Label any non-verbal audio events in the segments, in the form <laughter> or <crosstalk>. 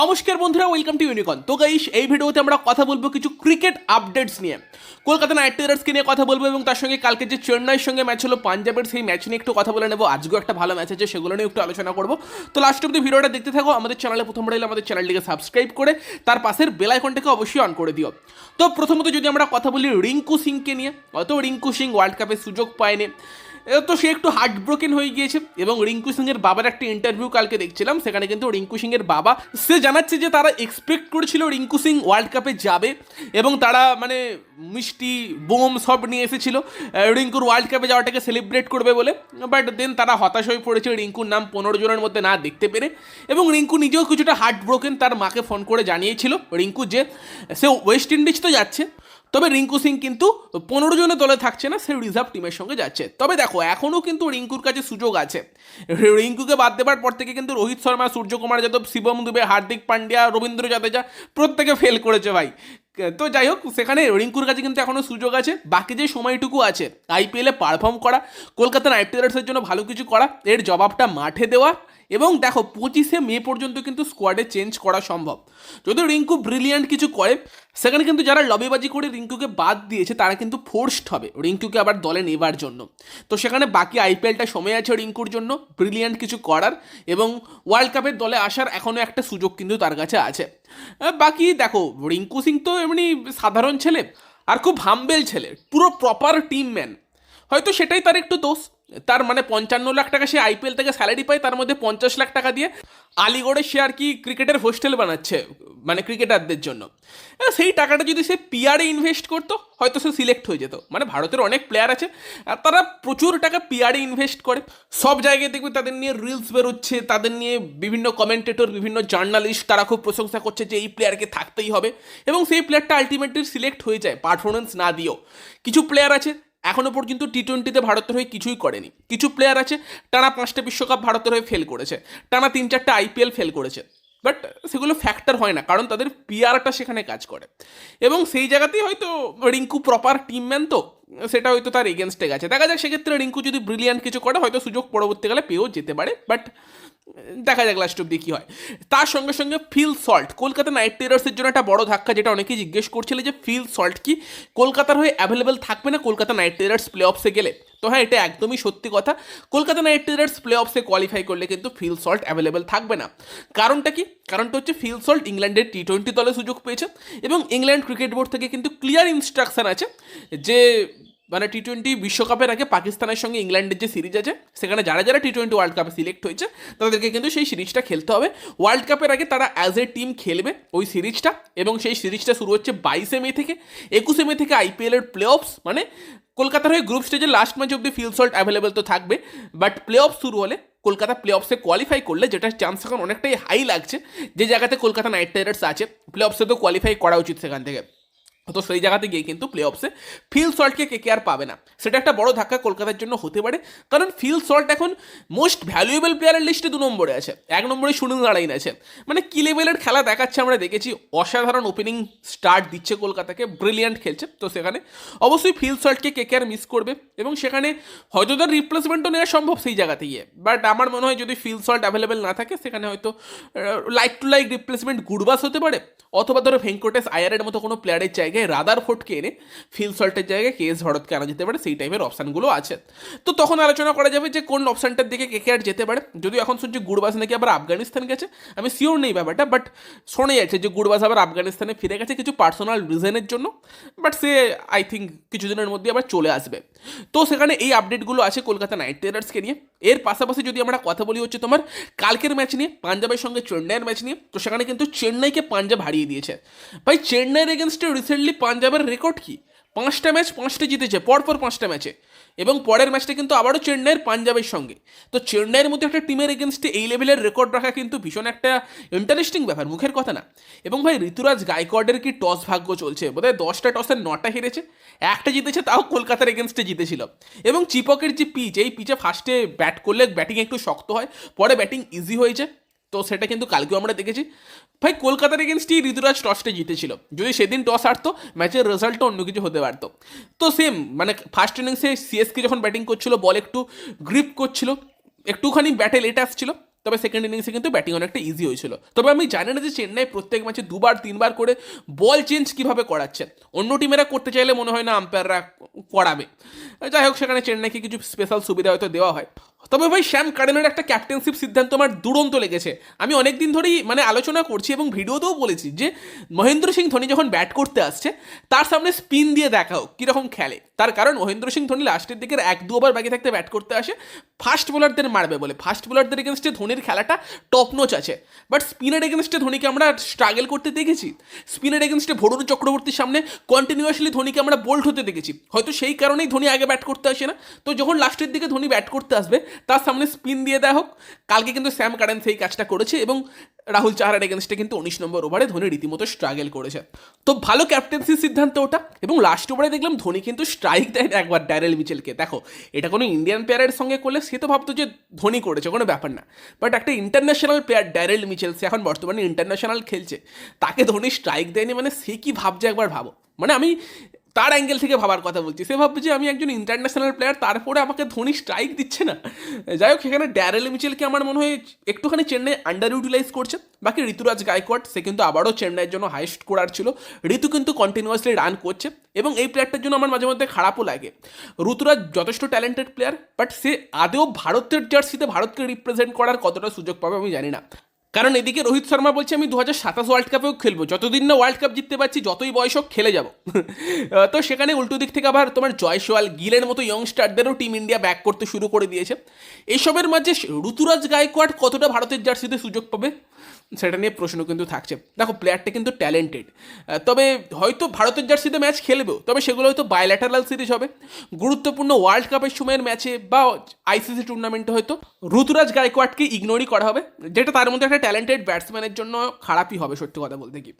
নমস্কার বন্ধুরা welcome to ইউনিকন তো গাইস এই ভিডিওতে আমরা কথা বলব কিছু ক্রিকেট আপডেটস নিয়ে। কলকাতা নাইট রাইডার্সকে নিয়ে কথা বলব এবং তার সঙ্গে কালকে যে চেন্নাইয়ের সঙ্গে ম্যাচ হলো পাঞ্জাবের, সেই ম্যাচ নিয়ে একটু কথা বলে নেব। আজকেও একটা ভালো ম্যাচ আছে, সেগুলো নিয়ে একটু আলোচনা করব। তো লাস্ট অব্দি ভিডিওটা দেখতে থাকো, আমাদের চ্যানেলে প্রথম এলে আমাদের চ্যানেলটিকে সাবস্ক্রাইব করে, তার পাশের বেল আইকনটাকে অবশ্যই অন করে দিও। তো প্রথমত যদি আমরা কথা বলি রিঙ্কু সিংকে নিয়ে, অত রিঙ্কু সিং ওয়ার্ল্ড কাপের সুযোগ পায়নি। তো সে একটু হার্ট ব্রোকেন হয়ে গিয়েছে এবং রিঙ্কু সিং এর বাবার একটা ইন্টারভিউ কালকে দেখছিলাম, সেখানে কিন্তু রিঙ্কু সিং এর বাবা, সে জানাচ্ছে যে তারা এক্সপেক্ট করেছিল রিঙ্কু সিং ওয়ার্ল্ড কাপে যাবে এবং তারা মানে মিষ্টি, বোম সব নিয়ে এসেছিল। রিঙ্কুর ওয়ার্ল্ড কাপে যাওয়াটাকে সেলিব্রেট করবে বলে বাট দেন তারা হতাশ হয়ে পড়েছে, রিঙ্কুর নাম পনেরো জনের মধ্যে না দেখতে পেরে এবং রিঙ্কু নিজেও কিছুটা হার্ট ব্রোকেন তার মাকে ফোন করে জানিয়েছিল। রিঙ্কু যে, সে ওয়েস্ট ইন্ডিজ তো যাচ্ছে তবে রিঙ্কু সিং কিন্তু পনেরো জনের দলে থাকছে না সে রিজার্ভ টিমের সঙ্গে যাচ্ছে। তবে দেখো এখনও কিন্তু রিঙ্কুর কাছে সুযোগ আছে। রিঙ্কুকে বাদ দেবার পর থেকে কিন্তু রোহিত শর্মা, সূর্যকুমার যাদব, শিবম দুবে, হার্দিক পান্ডিয়া, রবীন্দ্র জাদেজা প্রত্যেকে ফেল করেছে ভাই। তো যাই হোক, সেখানে রিঙ্কুর কাছে কিন্তু এখনও সুযোগ আছে। বাকি যে সময়টুকু আছে আইপিএলে পারফর্ম করা কলকাতা নাইট রাইডার্সের জন্য ভালো কিছু করা, এর জবাবটা মাঠে দেওয়া এবং দেখো, পঁচিশে মে পর্যন্ত কিন্তু স্কোয়াডে চেঞ্জ করা সম্ভব। যদি রিঙ্কু ব্রিলিয়ান্ট কিছু করে, সেখানে কিন্তু যারা লবিবাজি করে রিঙ্কুকে বাদ দিয়েছে, তারা কিন্তু ফোর্সড হবে রিঙ্কুকে আবার দলে নেবার জন্য। তো সেখানে বাকি আইপিএলটা সময় আছে রিঙ্কুর জন্য ব্রিলিয়ান্ট কিছু করার এবং ওয়ার্ল্ড কাপের দলে আসার এখনও একটা সুযোগ কিন্তু তার কাছে আছে। বাকি দেখো, রিঙ্কু সিং তো এমনি সাধারণ ছেলে, আর খুব হাম্বেল ছেলে, পুরো প্রপার টিম ম্যান হয়তো সেটাই তার একটু দোষ। তার মানে পঞ্চান্ন লাখ টাকা সে আইপিএল থেকে স্যালারি পায়, তার মধ্যে পঞ্চাশ লাখ টাকা দিয়ে আলিগড়ে সে আর কি ক্রিকেটের হোস্টেল বানাচ্ছে। মানে ক্রিকেটারদের জন্য। আহ, সেই টাকাটা যদি সে পিআরে ইনভেস্ট করতো হয়তো সে সিলেক্ট হয়ে যেত। মানে ভারতের অনেক প্লেয়ার আছে আর তারা প্রচুর টাকা পিআরে ইনভেস্ট করে। সব জায়গায় দেখবে তাদের নিয়ে রিলস বেরোচ্ছে তাদের নিয়ে বিভিন্ন কমেন্টেটর বিভিন্ন জার্নালিস্ট তারা খুব প্রশংসা করছে যে এই প্লেয়ারকে থাকতেই হবে। এবং সেই প্লেয়ারটা আলটিমেটলি সিলেক্ট হয়ে যায় পারফরমেন্স না দিয়েও। কিছু প্লেয়ার আছে এখনও পর্যন্ত টি টোয়েন্টিতে ভারতের হয়ে কিছুই করেনি। কিছু প্লেয়ার আছে টানা পাঁচটা বিশ্বকাপ ভারতের হয়ে ফেল করেছে টানা তিন চারটা আইপিএল ফেল করেছে। বাট সেগুলো ফ্যাক্টর হয় না, কারণ তাদের পিয়ারটা সেখানে কাজ করে। এবং সেই জায়গাতেই হয়তো রিঙ্কু প্রপার টিম ম্যান তো, সেটা হয়তো তার এগেনস্টে গেছে। দেখা যাক, সেক্ষেত্রে রিঙ্কু যদি ব্রিলিয়ান্ট কিছু করে, হয়তো সুযোগ পরবর্তীকালে পেয়েও যেতে পারে। বাট দেখা যাক লাস্ট অব্দি কী হয়। তার সঙ্গে সঙ্গে ফিল সল্ট, কলকাতা নাইট রাইডার্সের জন্য একটা বড় ধাক্কা যেটা অনেকেই জিজ্ঞেস করছিল যে ফিল সল্ট কি? কলকাতার হয়ে অ্যাভেলেবেল থাকবে না কলকাতা নাইট রাইডার্স প্লে অফসে গেলে? তো হ্যাঁ এটা একদমই সত্যি কথা। কলকাতা নাইট রাইডার্স প্লে অফসে কোয়ালিফাই করলে কিন্তু ফিল সল্ট অ্যাভেলেবেল থাকবে না। কারণটা কি? কারণটা হচ্ছে ফিল সল্ট ইংল্যান্ডের টি টোয়েন্টি দলে সুযোগ পেয়েছে এবং ইংল্যান্ড ক্রিকেট বোর্ড থেকে কিন্তু ক্লিয়ার ইনস্ট্রাকশন আছে যে মানে টি টোয়েন্টি বিশ্বকাপের আগে পাকিস্তানের সঙ্গে ইংল্যান্ডের যে সিরিজ আছে, সেখানে যারা যারা টি টোয়েন্টি ওয়ার্ল্ড কাপে সিলেক্ট হয়েছে, তাদেরকে কিন্তু সেই সিরিজটা খেলতে হবে। ওয়ার্ল্ড কাপের আগে তারা অ্যাজ এ টিম খেলবে ওই সিরিজটা এবং সেই সিরিজটা শুরু হচ্ছে বাইশে মে থেকে। একুশে মে থেকে আইপিএলের প্লে অফস মানে কলকাতার হয়ে গ্রুপ স্টেজের লাস্ট ম্যাচ অব্দি ফিল সল্ট অ্যাভেলেবেল তো থাকবে। বাট প্লে অফ শুরু হলে কলকাতা প্লে অফসে কোয়ালিফাই করলে যেটার চান্স এখন অনেকটাই হাই লাগছে, যে জায়গাতে কলকাতা নাইট রাইডার্স আছে প্লে অফসে তো কোয়ালিফাই করা উচিত সেখান থেকে। তো সেই জায়গাতে গিয়ে কিন্তু প্লে অফসে ফিল সল্টকে কে কে আর পাবে না? সেটা একটা বড় ধাক্কা কলকাতার জন্য হতে পারে। কারণ ফিল সল্ট এখন মোস্ট ভ্যালুয়েবল প্লেয়ারের লিস্টে দু নম্বরে আছে। এক নম্বরে সুনীল নারায়ণ আছে। মানে কি লেভেলের খেলা দেখাচ্ছে আমরা দেখেছি। অসাধারণ ওপেনিং স্টার্ট দিচ্ছে কলকাতাকে। ব্রিলিয়ান্ট খেলছে। তো সেখানে অবশ্যই ফিল সল্টকে কে কে আর মিস করবে? এবং সেখানে হয়তো তার রিপ্লেসমেন্টও নেওয়া সম্ভব সেই জায়গাতে গিয়ে। বাট আমার মনে হয় যদি ফিল সল্ট অ্যাভেলেবেল না থাকে, সেখানে হয়তো লাইক টু লাইক রিপ্লেসমেন্ট গুডবাস হতে পারে। অথবা ধরো ভেঙ্কটেশ আয়ারের মতো কোনো প্লেয়ারের জায়গায় রাদার ফোর্টকে এনে ফিল সল্টের জায়গায় কে এস ভরতকে আনা যেতে পারে, সেই টাইপের অপশানগুলো আছে। তো তখন আলোচনা করা যাবে যে কোন অপশানটার দিকে কে কে আর যেতে পারে। যদিও এখন শুনছি গুডবাস নাকি আবার আফগানিস্তান গেছে। আমি শিওর নেই ব্যাপারটা বাট শোনা যাচ্ছে যে গুডবাস আবার আফগানিস্তানে ফিরে গেছে কিছু পার্সোনাল রিজনের জন্য। বাট সে আই থিঙ্ক কিছুদিনের মধ্যে আবার চলে আসবে। তো সেখানে এই আপডেটগুলো আছে কলকাতা নাইট রাইডার্সকে নিয়ে। এর পাশাপাশি যদি আমরা কথা বলি হচ্ছে তোমার কালকের ম্যাচ নিয়ে, পাঞ্জাবের সঙ্গে চেন্নাইয়ের ম্যাচ নিয়ে, তো সেখানে কিন্তু চেন্নাইকে পাঞ্জাব হারিয়ে দিয়েছে। ভাই, চেন্নাইয়ের এগেনস্টে রিসেন্টলি পাঞ্জাবের রেকর্ড কি? পাঁচটা ম্যাচ পাঁচটা জিতেছে, পরপর পাঁচটা ম্যাচে এবং পরের ম্যাচটা কিন্তু আবারও চেন্নাইয়ের পাঞ্জাবের সঙ্গে। তো চেন্নাইয়ের মধ্যে একটা টিমের এগেনস্টে এই লেভেলের রেকর্ড রাখা কিন্তু ভীষণ একটা ইন্টারেস্টিং ব্যাপার, মুখের কথা না। এবং ভাই, ঋতুরাজ গায়কোয়াডের কি টস ভাগ্য চলছে? বোধহয় দশটা টসের নটা হেরেছে, একটা জিতেছে, তাও কলকাতার এগেনস্টে জিতেছিল। এবং চিপকের যে পিচ এই পিচে ফার্স্টে ব্যাট করলে ব্যাটিং একটু শক্ত হয়, পরে ব্যাটিং ইজি হয়েছে। তো সেটা কিন্তু কালকেও আমরা দেখেছি। ভাই, কলকাতার এগেনস্টই ঋতুরাজ টসটা জিতেছিল। যদি সেদিন টস হারতো ম্যাচের রেজাল্টটা অন্য কিছু হতে পারতো। তো সেম মানে ফার্স্ট ইনিংসে সিএসকে যখন ব্যাটিং করছিল বল একটু গ্রিপ করছিল, একটুখানি ব্যাটে লেট আসছিল, তবে সেকেন্ড ইনিংসে কিন্তু ব্যাটিং অনেকটা ইজি হয়েছিল। তবে আমি জানি না যে চেন্নাই প্রত্যেক ম্যাচে দুবার, তিনবার করে বল চেঞ্জ কীভাবে করাচ্ছে। অন্য টিমেরা করতে চাইলে মনে হয় না আম্পায়াররা করাবে। যাই হোক, সেখানে চেন্নাইকে কিছু স্পেশাল সুবিধা হয়তো দেওয়া হয়। তবে ভাই, শ্যাম কারেনের একটা ক্যাপ্টেনশিপ সিদ্ধান্ত আমার দুরন্ত লেগেছে। আমি অনেক দিন ধরেই মানে আলোচনা করছি এবং ভিডিওতেও বলেছি যে, মহেন্দ্র সিং ধোনি যখন ব্যাট করতে আসছে, তার সামনে স্পিন দিয়ে দেখা হোক, কীরকম খেলে। তার কারণ, মহেন্দ্র সিং ধোনি লাস্টের দিকের এক দু ওভার বাকি থাকতে ব্যাট করতে আসে ফাস্ট বোলারদের মারবে বলে। ফাস্ট বোলারদের এগেনস্টে ধোনির খেলাটা টপ নোচ আছে বাট স্পিনের এগেনস্টে ধোনিকে আমরা স্ট্রাগল করতে দেখেছি। স্পিনের এগেনস্টে ভরুণ চক্রবর্তীর সামনে কন্টিনিউয়াসলি ধোনিকে আমরা বোল্ড হতে দেখেছি। হয়তো সেই কারণেই ধোনি আগে ব্যাট করতে আসে না। তো যখন লাস্টের দিকে ধোনি ব্যাট করতে আসবে তার সামনে স্পিন দিয়ে দেওয়া হোক। কালকে কিন্তু স্যাম কারেন সেই কাজটা করেছে এবং রাহুল চাহারের এগেনস্টে কিন্তু উনিশ নম্বর ওভারে ধোনি রীতিমতো স্ট্রাগল করেছে। তো ভালো ক্যাপ্টেন্সির সিদ্ধান্ত ওটা এবং লাস্ট ওভারে দেখলাম ধোনি কিন্তু স্ট্রাইক দেয় একবার ড্যারেল মিচেলকে দেখো, এটা কোনো ইন্ডিয়ান প্লেয়ারের সঙ্গে করলে সে তো ভাবতো যে ধোনি করেছে, কোনো ব্যাপার না। বাট একটা ইন্টারন্যাশনাল প্লেয়ার ড্যারেল মিচেল সে এখন বর্তমানে ইন্টারন্যাশনাল খেলছে, তাকে ধোনি স্ট্রাইক দেয়নি মানে সে কি ভাবছে একবার ভাবো। মানে আমি তার অ্যাঙ্গেল থেকে ভাবার কথা বলছি। সে ভাবছে যে আমি একজন ইন্টারন্যাশনাল প্লেয়ার তারপরে আমাকে ধোনি স্ট্রাইক দিচ্ছে না। যাই হোক, সেখানে ড্যারেল মিচেলকে আমার মনে হয় একটুখানি চেন্নাই আন্ডার ইউটিলাইজ করছে। বাকি ঋতুরাজ গায়কোয়াড, সে কিন্তু আবারও চেন্নাইয়ের জন্য হাইস্ট করার ছিল। ঋতু কিন্তু কন্টিনিউয়াসলি রান করছে এবং এই প্লেয়ারটার জন্য আমার মাঝে মধ্যে খারাপও লাগে। ঋতুরাজ যথেষ্ট ট্যালেন্টেড প্লেয়ার বাট সে আদেও ভারতের জার্সিতে ভারতকে রিপ্রেজেন্ট করার কতটা সুযোগ পাবে আমি জানি না। কারণ এদিকে রোহিত শর্মা বলছে, আমি দু হাজার সাতাশ ওয়ার্ল্ড কাপেও খেলব। যতদিন না ওয়ার্ল্ড কাপ জিততে পারছি, যতই বয়স হোক, খেলে যাব। <laughs> তো সেখানে উল্টো দিক থেকে আবার তোমার জয়সওয়াল গিলের মতো ইয়ংস্টারদেরও টিম ইন্ডিয়া ব্যাক করতে শুরু করে দিয়েছে। এসবের মাঝে ঋতুরাজ গায়কোয়াড কতটা ভারতের জার্সিতে সুযোগ পাবে? সেটা নিয়ে প্রশ্ন কিন্তু থাকছে। দেখো প্লেয়ারটা কিন্তু ট্যালেন্টেড তবে হয়তো ভারতের জার্সিতে ম্যাচ খেলবেও, তবে সেগুলো হয়তো বায়োল্যাটারাল সিরিজ হবে। গুরুত্বপূর্ণ ওয়ার্ল্ড কাপের সময়ের ম্যাচে বা আইসিসি টুর্নামেন্টে হয়তো ঋতুরাজ গায়কোয়াডকে ইগনোরই করা হবে, যেটা তার মধ্যে একটা ট্যালেন্টেড ব্যাটসম্যানের জন্য খারাপই হবে, সত্যি কথা বলতে কি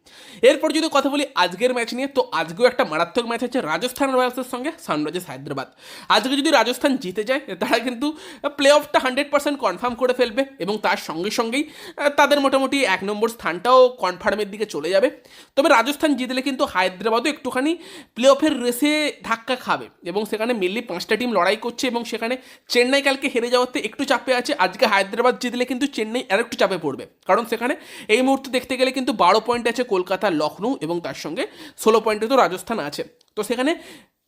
এরপর যদি কথা বলি আজকের ম্যাচ নিয়ে, তো আজকেও একটা মারাত্মক ম্যাচ হচ্ছে রাজস্থান রয়্যালসের সঙ্গে সানরাইজার্স হায়দ্রাবাদ। আজকে যদি রাজস্থান জিতে যায়, তারা কিন্তু প্লে অফটা হান্ড্রেড পার্সেন্ট কনফার্ম করে ফেলবে এবং তার সঙ্গে সঙ্গেই তাদের মোটামুটি এক নম্বর স্থানটাও কনফার্মের দিকে চলে যাবে। তবে রাজস্থান জিতলে কিন্তু হায়দ্রাবাদও একটুখানি প্লে অফের রেসে ধাক্কা খাবে এবং সেখানে মেনলি পাঁচটা টিম লড়াই করছে এবং সেখানে চেন্নাই কালকে হেরে যাওয়াতে একটু চাপে আছে। আজকে হায়দ্রাবাদ জিতলে কিন্তু চেন্নাই আর একটু চাপে পড়বে। কারণ সেখানে এই মুহূর্তে দেখতে গেলে কিন্তু বারো পয়েন্ট আছে কলকাতা লখনৌ এবং তার সঙ্গে ষোলো পয়েন্টে তো রাজস্থান আছে। তো সেখানে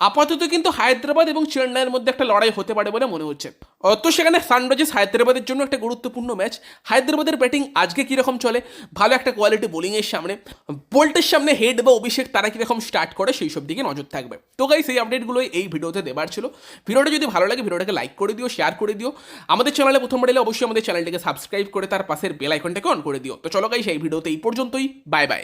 আপাতত কিন্তু হায়দ্রাবাদ এবং চেন্নাইয়ের মধ্যে একটা লড়াই হতে পারে বলে মনে হচ্ছে। অ, তো সেখানে সানরাইজার্স হায়দ্রাবাদের জন্য একটা গুরুত্বপূর্ণ ম্যাচ। হায়দ্রাবাদের ব্যাটিং আজকে কীরকম চলে ভালো একটা কোয়ালিটি বোলিংয়ের সামনে। বোল্টের সামনে হেড বা অভিষেক তারা কীরকম স্টার্ট করে সেই সব দিকে নজর থাকবে। তো গাই সেই আপডেটগুলোই এই ভিডিওতে দেবার ছিল। ভিডিওটা যদি ভালো লাগে ভিডিওটাকে লাইক করে দিও শেয়ার করে দিও। আমাদের চ্যানেলে প্রথম এলে অবশ্যই আমাদের চ্যানেলটাকে সাবস্ক্রাইব করে তার পাশের বেল আইকনটাকে অন করে দিও। তো চলো গাই সেই ভিডিওতে এই পর্যন্তই। Bye bye